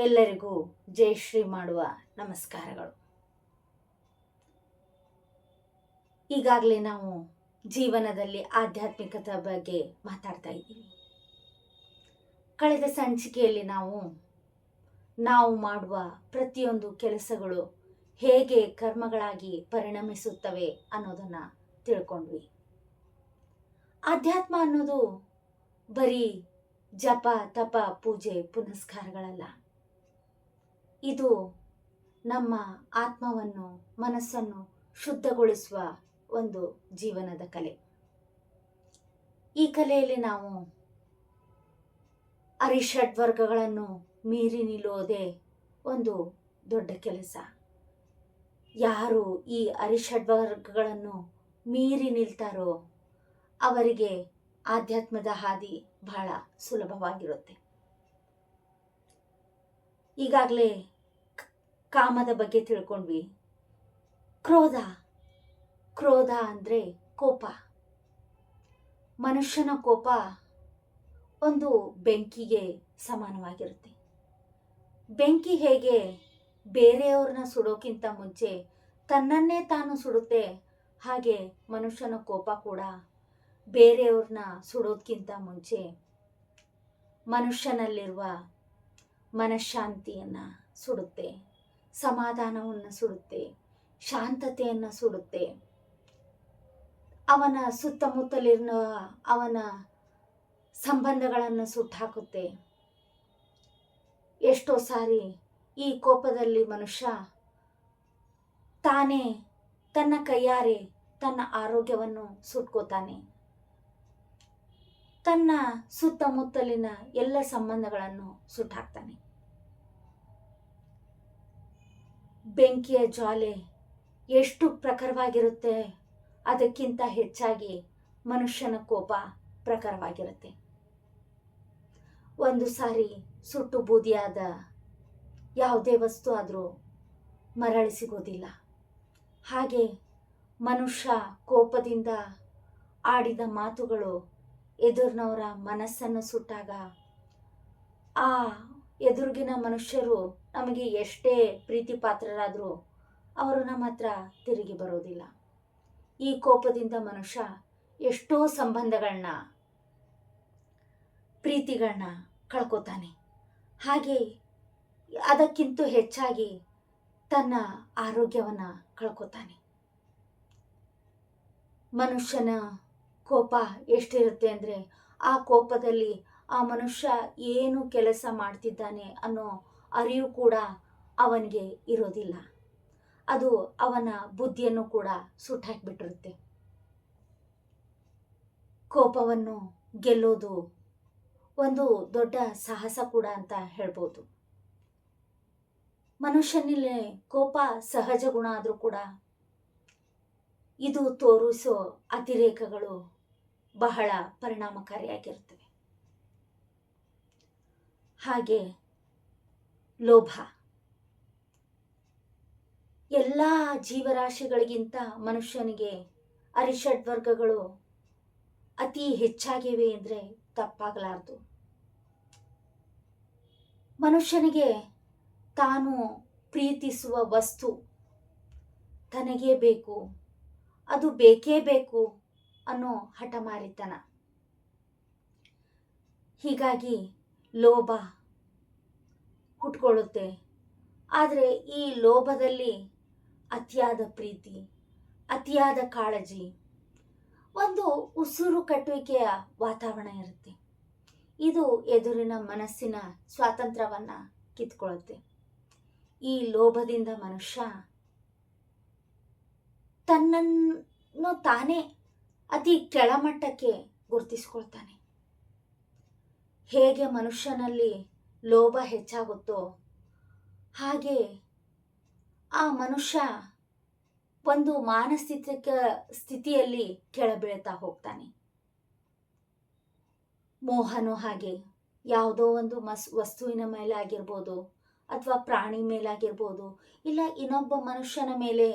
ಎಲ್ಲರಿಗೂ ಜಯಶ್ರೀ ಮಾಡುವ ನಮಸ್ಕಾರಗಳು. ಈಗಾಗಲೇ ನಾವು ಜೀವನದಲ್ಲಿ ಆಧ್ಯಾತ್ಮಿಕತೆ ಬಗ್ಗೆ ಮಾತಾಡ್ತಾ ಇದ್ದೀವಿ. ಕಳೆದ ಸಂಚಿಕೆಯಲ್ಲಿ ನಾವು ನಾವು ಮಾಡುವ ಪ್ರತಿಯೊಂದು ಕೆಲಸಗಳು ಹೇಗೆ ಕರ್ಮಗಳಾಗಿ ಪರಿಣಮಿಸುತ್ತವೆ ಅನ್ನೋದನ್ನು ತಿಳ್ಕೊಂಡ್ವಿ. ಆಧ್ಯಾತ್ಮ ಅನ್ನೋದು ಬರೀ ಜಪ, ತಪ, ಪೂಜೆ, ಪುನಸ್ಕಾರಗಳಲ್ಲ. ಇದು ನಮ್ಮ ಆತ್ಮವನ್ನು, ಮನಸ್ಸನ್ನು ಶುದ್ಧಗೊಳಿಸುವ ಒಂದು ಜೀವನದ ಕಲೆ. ಈ ಕಲೆಯಲ್ಲಿ ನಾವು ಅರಿಷಡ್ ವರ್ಗಗಳನ್ನು ಮೀರಿ ನಿಲ್ಲುವುದೇ ಒಂದು ದೊಡ್ಡ ಕೆಲಸ. ಯಾರು ಈ ಅರಿಷಡ್ ವರ್ಗಗಳನ್ನು ಮೀರಿ ನಿಲ್ತಾರೋ ಅವರಿಗೆ ಆಧ್ಯಾತ್ಮದ ಹಾದಿ ಬಹಳ ಸುಲಭವಾಗಿರುತ್ತೆ. ಈಗಾಗಲೇ ಕಾಮದ ಬಗ್ಗೆ ತಿಳ್ಕೊಂಡ್ವಿ. ಕ್ರೋಧ. ಕ್ರೋಧ ಅಂದರೆ ಕೋಪ. ಮನುಷ್ಯನ ಕೋಪ ಒಂದು ಬೆಂಕಿಗೆ ಸಮಾನವಾಗಿರುತ್ತೆ. ಬೆಂಕಿ ಹೇಗೆ ಬೇರೆಯವ್ರನ್ನ ಸುಡೋಕ್ಕಿಂತ ಮುಂಚೆ ತನ್ನನ್ನೇ ತಾನು ಸುಡುತ್ತೆ, ಹಾಗೆ ಮನುಷ್ಯನ ಕೋಪ ಕೂಡ ಬೇರೆಯವ್ರನ್ನ ಸುಡೋದಕ್ಕಿಂತ ಮುಂಚೆ ಮನುಷ್ಯನಲ್ಲಿರುವ ಮನಃಶಾಂತಿಯನ್ನು ಸುಡುತ್ತೆ. ಸಮಾಧಾನವನ್ನು ಸುಡುತ್ತೆ, ಶಾಂತತೆಯನ್ನು ಸುಡುತ್ತೆ. ಅವನ ಸುತ್ತಮುತ್ತಲಿನ ಅವನ ಸಂಬಂಧಗಳನ್ನು ಸುಟ್ಟಾಕುತ್ತೆ. ಎಷ್ಟೋ ಸಾರಿ ಈ ಕೋಪದಲ್ಲಿ ಮನುಷ್ಯ ತಾನೇ ತನ್ನ ಕೈಯಾರೆ ತನ್ನ ಆರೋಗ್ಯವನ್ನು ಸುಟ್ಕೋತಾನೆ. ತನ್ನ ಸುತ್ತಮುತ್ತಲಿನ ಎಲ್ಲ ಸಂಬಂಧಗಳನ್ನು ಸುಟ್ಟಾಕ್ತಾನೆ. ಬೆಂಕಿಯ ಜ್ವಾಲೆ ಎಷ್ಟು ಪ್ರಖರವಾಗಿರುತ್ತೆ, ಅದಕ್ಕಿಂತ ಹೆಚ್ಚಾಗಿ ಮನುಷ್ಯನ ಕೋಪ ಪ್ರಖರವಾಗಿರುತ್ತೆ. ಒಂದು ಸಾರಿ ಸುಟ್ಟು ಬೂದಿಯಾದ ಯಾವುದೇ ವಸ್ತು ಆದರೂ ಮರಳಿ ಸಿಗೋದಿಲ್ಲ. ಹಾಗೆ ಮನುಷ್ಯ ಕೋಪದಿಂದ ಆಡಿದ ಮಾತುಗಳು ಎದುರಿನವರ ಮನಸ್ಸನ್ನು ಸುಟ್ಟಾಗ ಆ ಎದುರಿಗಿನ ಮನುಷ್ಯರು ನಮಗೆ ಎಷ್ಟೇ ಪ್ರೀತಿ ಪಾತ್ರರಾದರೂ ಅವರು ನಮ್ಮ ಹತ್ರ ತಿರುಗಿ ಬರೋದಿಲ್ಲ. ಈ ಕೋಪದಿಂದ ಮನುಷ್ಯ ಎಷ್ಟೋ ಸಂಬಂಧಗಳನ್ನ ಪ್ರೀತಿಗಳನ್ನ ಕಳ್ಕೊತಾನೆ. ಹಾಗೆ ಅದಕ್ಕಿಂತ ಹೆಚ್ಚಾಗಿ ತನ್ನ ಆರೋಗ್ಯವನ್ನು ಕಳ್ಕೊತಾನೆ. ಮನುಷ್ಯನ ಕೋಪ ಎಷ್ಟಿರುತ್ತೆ ಅಂದರೆ ಆ ಕೋಪದಲ್ಲಿ ಆ ಮನುಷ್ಯ ಏನು ಕೆಲಸ ಮಾಡ್ತಿದ್ದಾನೆ ಅನ್ನೋ ಅರಿವು ಕೂಡ ಅವನಿಗೆ ಇರೋದಿಲ್ಲ. ಅದು ಅವನ ಬುದ್ಧಿಯನ್ನು ಕೂಡ ಸುಟ್ಟಾಕಿಬಿಟ್ಟಿರುತ್ತೆ. ಕೋಪವನ್ನು ಗೆಲ್ಲೋದು ಒಂದು ದೊಡ್ಡ ಸಾಹಸ ಕೂಡ ಅಂತ ಹೇಳ್ಬೋದು. ಮನುಷ್ಯನಲ್ಲಿ ಕೋಪ ಸಹಜ ಗುಣ ಆದರೂ ಕೂಡ ಇದು ತೋರಿಸೋ ಅತಿರೇಕಗಳು ಬಹಳ ಪರಿಣಾಮಕಾರಿಯಾಗಿರ್ತವೆ ಹಾಗೆ ಲೋಭ. ಎಲ್ಲ ಜೀವರಾಶಿಗಳಿಗಿಂತ ಮನುಷ್ಯನಿಗೆ ಅರಿಷಡ್ ವರ್ಗಗಳು ಅತಿ ಹೆಚ್ಚಾಗಿವೆ ಅಂದರೆ ತಪ್ಪಾಗಲಾರದು. ಮನುಷ್ಯನಿಗೆ ತಾನು ಪ್ರೀತಿಸುವ ವಸ್ತು ತನಗೇ ಬೇಕು, ಅದು ಬೇಕೇ ಬೇಕು ಅನ್ನೋ ಹಠಮಾರಿತನ. ಹೀಗಾಗಿ ಲೋಭ ಹುಟ್ಕೊಳ್ಳುತ್ತೆ. ಆದರೆ ಈ ಲೋಭದಲ್ಲಿ ಅತಿಯಾದ ಪ್ರೀತಿ, ಅತಿಯಾದ ಕಾಳಜಿ, ಒಂದು ಉಸಿರು ಕಟ್ಟುವಿಕೆಯ ವಾತಾವರಣ ಇರುತ್ತೆ. ಇದು ಎದುರಿನ ಮನಸ್ಸಿನ ಸ್ವಾತಂತ್ರ್ಯವನ್ನು ಕಿತ್ಕೊಳ್ಳುತ್ತೆ. ಈ ಲೋಭದಿಂದ ಮನುಷ್ಯ ತನ್ನನ್ನು ತಾನೇ ಅತಿ ಕೆಳಮಟ್ಟಕ್ಕೆ ಗುರುತಿಸ್ಕೊಳ್ತಾನೆ. ಹೇಗೆ ಮನುಷ್ಯನಲ್ಲಿ ಲೋಭ ಹೆಚ್ಚಾಗುತ್ತೋ ಹಾಗೆ ಆ ಮನುಷ್ಯ ಒಂದು ಮಾನಸಿಕ ಸ್ಥಿತಿಯಲ್ಲಿ ಕೆಳಬೀಳ್ತಾ ಹೋಗ್ತಾನೆ. ಮೋಹನು ಹಾಗೆ. ಯಾವುದೋ ಒಂದು ಮಸ್, ವಸ್ತುವಿನ ಮೇಲೆ ಆಗಿರ್ಬೋದು ಅಥವಾ ಪ್ರಾಣಿ ಮೇಲಾಗಿರ್ಬೋದು ಇಲ್ಲ ಇನ್ನೊಬ್ಬ ಮನುಷ್ಯನ ಮೇಲೆ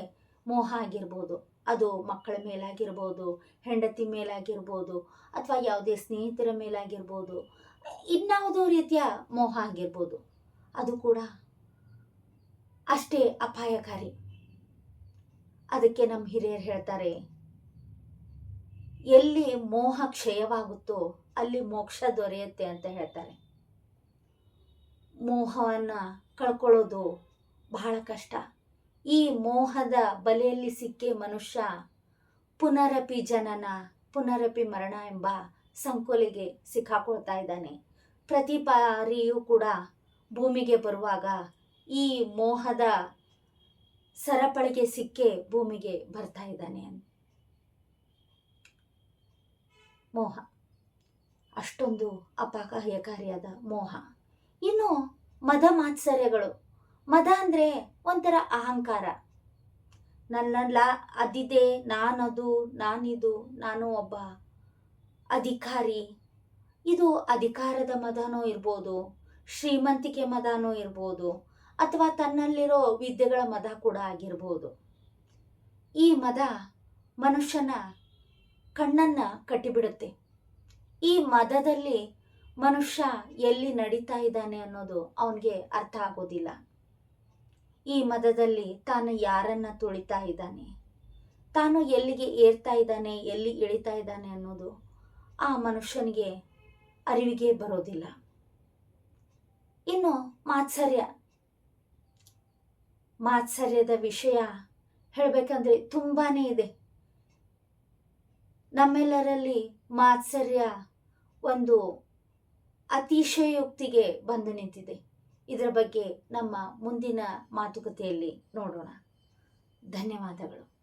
ಮೋಹ ಆಗಿರ್ಬೋದು. ಅದು ಮಕ್ಕಳ ಮೇಲಾಗಿರ್ಬೋದು, ಹೆಂಡತಿ ಮೇಲಾಗಿರ್ಬೋದು ಅಥವಾ ಯಾವುದೇ ಸ್ನೇಹಿತರ ಮೇಲಾಗಿರ್ಬೋದು. ಇನ್ಯಾವುದೋ ರೀತಿಯ ಮೋಹ ಆಗಿರ್ಬೋದು. ಅದು ಕೂಡ ಅಷ್ಟೇ ಅಪಾಯಕಾರಿ. ಅದಕ್ಕೆ ನಮ್ಮ ಹಿರಿಯರು ಹೇಳ್ತಾರೆ, ಎಲ್ಲಿ ಮೋಹ ಕ್ಷಯವಾಗುತ್ತೋ ಅಲ್ಲಿ ಮೋಕ್ಷ ದೊರೆಯುತ್ತೆ ಅಂತ ಹೇಳ್ತಾರೆ. ಮೋಹವನ್ನು ಕಳ್ಕೊಳ್ಳೋದು ಬಹಳ ಕಷ್ಟ. ಈ ಮೋಹದ ಬಲೆಯಲ್ಲಿ ಸಿಕ್ಕೇ ಮನುಷ್ಯ ಪುನರಪಿ ಜನನ, ಪುನರಪಿ ಮರಣ ಎಂಬ ಸಂಕೋಲೆಗೆ ಸಿಕ್ಕಾಕೊಳ್ತಾ ಇದ್ದಾನೆ. ಪ್ರತಿ ಬಾರಿಯೂ ಕೂಡ ಭೂಮಿಗೆ ಬರುವಾಗ ಈ ಮೋಹದ ಸರಪಳಿಗೆ ಸಿಕ್ಕೇ ಭೂಮಿಗೆ ಬರ್ತಾ ಇದ್ದಾನೆ. ಮೋಹ. ಅಷ್ಟೊಂದು ಅಪಾಯಕಾರಿಯಾದ ಮೋಹ. ಇನ್ನು ಮದ ಮಾತ್ಸರ್ಯಗಳು. ಮದ ಅಂದರೆ ಒಂಥರ ಅಹಂಕಾರ. ನನ್ನಲ್ಲ ಅದಿದೆ, ನಾನದು, ನಾನಿದು, ನಾನು ಒಬ್ಬ ಅಧಿಕಾರಿ. ಇದು ಅಧಿಕಾರದ ಮದನೋ ಇರ್ಬೋದು, ಶ್ರೀಮಂತಿಕೆ ಮದನೋ ಇರ್ಬೋದು, ಅಥವಾ ತನ್ನಲ್ಲಿರೋ ವಿದ್ಯೆಗಳ ಮದ ಕೂಡ ಆಗಿರ್ಬೋದು. ಈ ಮದ ಮನುಷ್ಯನ ಕಣ್ಣನ್ನು ಕಟ್ಟಿಬಿಡುತ್ತೆ. ಈ ಮದದಲ್ಲಿ ಮನುಷ್ಯ ಎಲ್ಲಿ ನಡೀತಾ ಇದ್ದಾನೆ ಅನ್ನೋದು ಅವನಿಗೆ ಅರ್ಥ ಆಗೋದಿಲ್ಲ. ಈ ಮದದಲ್ಲಿ ತಾನು ಯಾರನ್ನ ತುಳಿತಾ ಇದ್ದಾನೆ, ತಾನು ಎಲ್ಲಿಗೆ ಏರ್ತಾ ಇದ್ದಾನೆ, ಎಲ್ಲಿ ಇಳಿತಾ ಇದ್ದಾನೆ ಅನ್ನೋದು ಆ ಮನುಷ್ಯನಿಗೆ ಅರಿವಿಗೆ ಬರೋದಿಲ್ಲ. ಇನ್ನು ಮಾತ್ಸರ್ಯ. ಮಾತ್ಸರ್ಯದ ವಿಷಯ ಹೇಳಬೇಕಂದ್ರೆ ತುಂಬಾ ಇದೆ. ನಮ್ಮೆಲ್ಲರಲ್ಲಿ ಮಾತ್ಸರ್ಯ ಒಂದು ಅತಿಶಯೋಕ್ತಿಗೆ ಬಂದು ನಿಂತಿದೆ. ಇದರ ಬಗ್ಗೆ ನಮ್ಮ ಮುಂದಿನ ಮಾತುಕತೆಯಲ್ಲಿ ನೋಡೋಣ. ಧನ್ಯವಾದಗಳು.